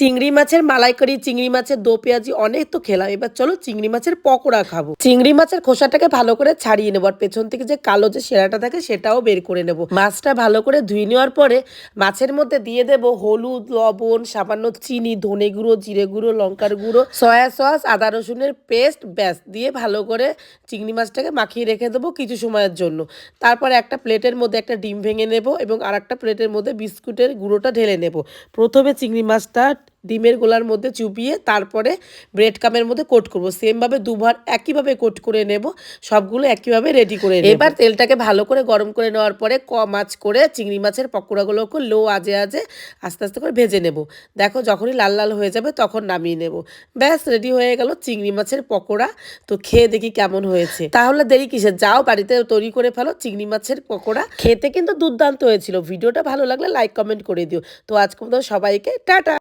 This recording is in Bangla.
চিংড়ি মাছের মালাইকারি চিংড়ি মাছের দো পেঁয়াজি, অনেক তো খেলাম। এবার চলো চিংড়ি মাছের পকোড়া খাব। চিংড়ি মাছের খোসাটাকে ভালো করে ছাড়িয়ে নেব, আর পেছন থেকে যে কালো যে সেরাটা থাকে সেটাও বের করে নেব। মাছটা ভালো করে ধুয়ে নেওয়ার পরে মাছের মধ্যে দিয়ে দেব হলুদ, লবণ, সামান্য চিনি, ধনে গুঁড়ো, জিরে গুঁড়ো, লঙ্কার গুঁড়ো, সয়া সস, আদা রসুনের পেস্ট, ব্যাস, দিয়ে ভালো করে চিংড়ি মাছটাকে মাখিয়ে রেখে দেবো কিছু সময়ের জন্য। তারপর একটা প্লেটের মধ্যে একটা ডিম ভেঙে নেব এবং আর একটা প্লেটের মধ্যে বিস্কুটের গুঁড়োটা ঢেলে নেব। প্রথমে চিংড়ি মাছটা ডিমের গোলার মধ্যে চুপিয়ে তারপরে ব্রেড কামের মধ্যে কোট করব। সেমভাবে দুবার একইভাবে কোট করে নেব। সবগুলো একইভাবে রেডি করে এবার তেলটাকে ভালো করে গরম করে নেওয়ার পরে কম আঁচ করে চিংড়ি মাছের পকোড়াগুলোকে লো আজে আজে আস্তে আস্তে করে ভেজে নেব। দেখো যখনই লাল লাল হয়ে যাবে তখন নামিয়ে নেব। ব্যাস রেডি হয়ে গেল চিংড়ি মাছের পকোড়া। তো খেয়ে দেখি কেমন হয়েছে। তাহলে দেরি কিসের? যাও বাড়িতে তৈরি করে ফেলো চিংড়ি মাছের পকোড়া। খেতে কিন্তু দুর্দান্ত হয়েছিল। ভিডিওটা ভালো লাগলে লাইক কমেন্ট করে দিও। তো আজকে সবাইকে টাটা!